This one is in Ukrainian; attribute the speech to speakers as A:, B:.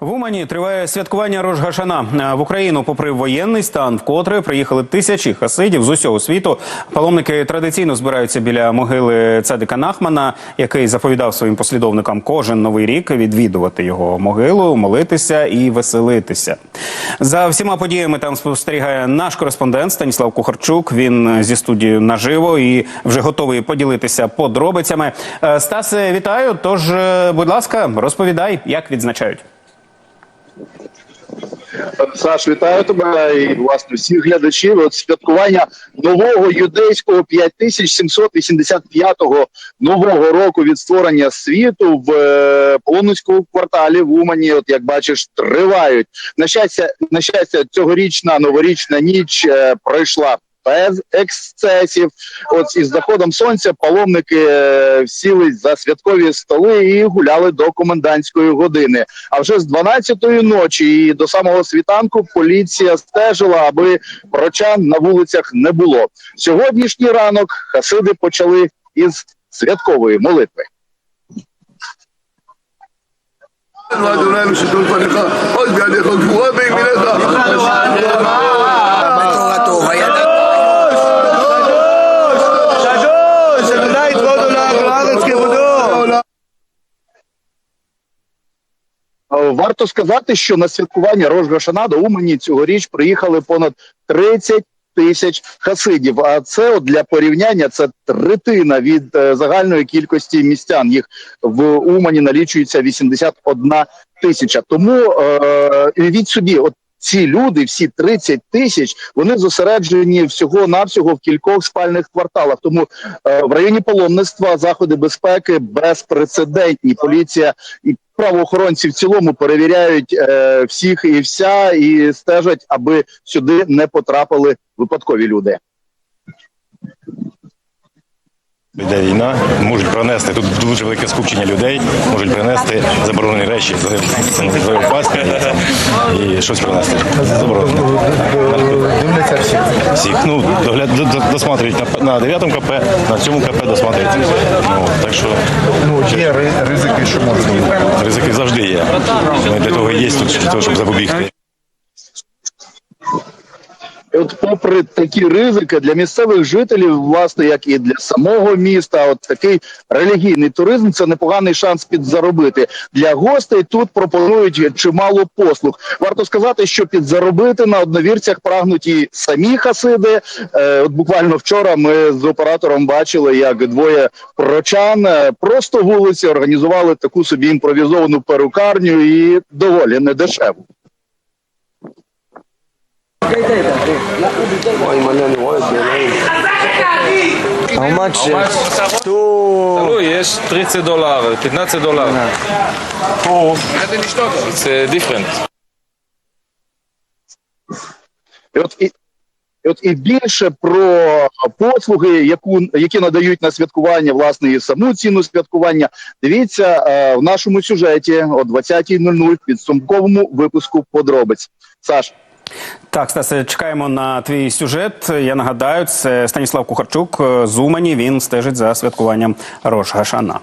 A: В Умані триває святкування Рожгашана. Е, В Україну, попри воєнний стан, вкотре приїхали тисячі хасидів з усього світу. Паломники традиційно збираються біля могили Цедика Нахмана, який заповідав своїм послідовникам кожен новий рік відвідувати його могилу, молитися і веселитися. За всіма подіями там спостерігає наш кореспондент Станіслав Кухарчук. Він зі студією наживо і вже готовий поділитися подробицями. Е, Стасе, вітаю. Тож, е, будь ласка, розповідай, як відзначають.
B: Саш, вітаю тебе і власне всіх глядачів. От святкування нового юдейського 5785-го нового року від створення світу в е, кварталі в Умані. От як бачиш, тривають. На щастя, на щастя, цьогорічна новорічна ніч е, пройшла. Без ексцесів, от із заходом сонця паломники е, сілись за святкові столи і гуляли до комендантської години. А вже з 12-ї ночі і до самого світанку поліція стежила, аби прочан на вулицях не було. Сьогоднішній ранок хасиди почали із святкової молитви. Варто сказати, що на святкування Рожгашана до Умані цьогоріч приїхали понад 30 тисяч хасидів. А це от для порівняння це третина від е, загальної кількості містян. Їх в Умані налічується 81 тисяча. Тому е, від собі, от. Ці люди, всі 30 тисяч, вони зосереджені всього навсього в кількох спальних кварталах. Тому е, в районі паломництва заходи безпеки безпрецедентні. Поліція і правоохоронці в цілому перевіряють е, всіх і вся і стежать, аби сюди не потрапили випадкові люди.
C: Йде війна, можуть пронести тут дуже велике скупчення людей, можуть принести заборонені речі, паски і щось принести. Заборонено.
D: Дивляться всі.
C: Всіх. Ну, догляд, до- до- досматривають на, на 9 КП, на цьому КП досматривають. Ну, так що
D: Ну, є ри- ризики, що можуть
C: ризики завжди є. Ми для того і є тут, для того, щоб запобігти.
B: От, попри такі ризики для місцевих жителів, власне, як і для самого міста, от такий релігійний туризм це непоганий шанс підзаробити. Для гостей тут пропонують чимало послуг. Варто сказати, що підзаробити на одновірцях прагнуть і самі хасиди. Е, от буквально вчора ми з оператором бачили, як двоє прочан е, просто вулиці організували таку собі імпровізовану перукарню і доволі недешеву.
E: How much?
F: תלוי, יש 30 דולר, 15 דולר. It's uh, different.
B: І от і, і от і більше про послуги, яку які надають на святкування, власне, і саму ціну святкування. Дивіться е, в нашому сюжеті о 20.00 в підсумковому випуску подробиць. Саш.
A: Так, Стасе, чекаємо на твій сюжет. Я нагадаю, це Станіслав Кухарчук е, з Умані. Він стежить за святкуванням Рожгашана.